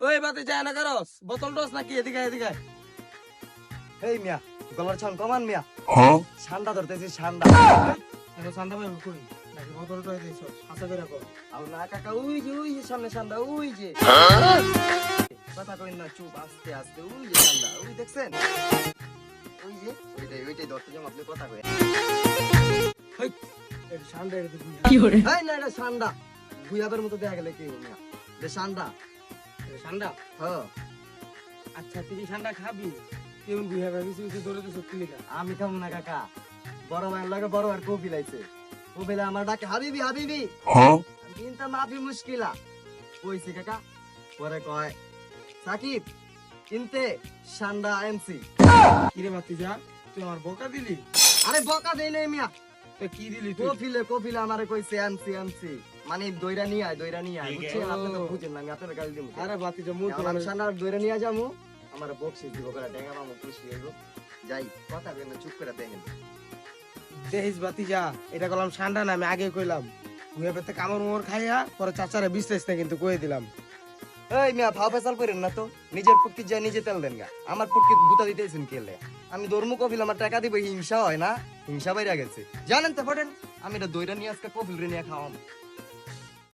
ওই বাতে যায় না কারস? বোতল টস নাকি এদিকে এদিকে এই মিয়া গলার ছান কমান মিয়া। ঠান্ডা ধরতেছি ঠান্ডা এটা সান্ডা ভাই করি নাকি বোতল টস দিছ হাসা করে কর আর না কাকা ওই যে ওই যে সামনে ঠান্ডা ওই যে। কথা কই না চুপ আস্তে আস্তে ওই যে ঠান্ডা ওই দেখছেন? ওই যে ওইটাই ওইটাই ধরতে যাম আপনি কথা কই এটা সান্ডা এটা তুই এই না এটা ঠান্ডা গুয়াবের মতো দেখা গেলে কি মিয়া? এটা ঠান্ডা সান্ডা? হ্যাঁ। আচ্ছা তুই কি সান্ডা খাবি? কেমন বুঝা ভাবি তুই দৌড়ে তো সত্যি লেখা আমি খাম না কাকা? বড় ভাইয়ের লাগে বড় ভাইয়ের কফি লাইছে কফিলে আমার ডাকে হাবিবি হাবিবি! আমি কিন্তু মাফি মুশকিলা। কইছি কাকা? পরে কয় সাকিব কিনতে সান্ডা এনসি কিরে বাতি যা তুই আমার বোকা দিলি? আরে বকা দেই নাই মিয়া। তো কি দিলি তুই? কফিলে কফিলে আমারে কইছে এনসি এনসি মানে দইরা নিয়ে আয় দইরা নিয়ে আয় বুঝছেন আপনি তো বুঝেন না আমি আপনার গালি দিব আরে বাতি যা মুখ আমি সান্ডা দইরা নিয়ে যাব আমার দিব করে ডেঙ্গা মামু খুশি হইব যাই কথা চুপ করে দেখেন বাতি যা এটা কলাম সান্ডা না আমি আগে কইলাম। বুয়া পেতে কামড় মোমর খাইয়া পরে চাচারে বিস্তারিত কিন্তু কয়ে দিলাম। এই মিয়া ভাও ফেসাল করেন না তো? নিজের পুটকি যা নিজে তেল দেন গা। আমার পুটকি গুতা দিতেছেন কেলে আমি ধর্ম কফিল আমার টাকা দিব হিংসা হয় না? হিংসা বাইরে গেছে। জানেন তো ফটেন আমি এটা দইটা নিয়ে আজকে কফিল রে নিয়ে খাওয়াম।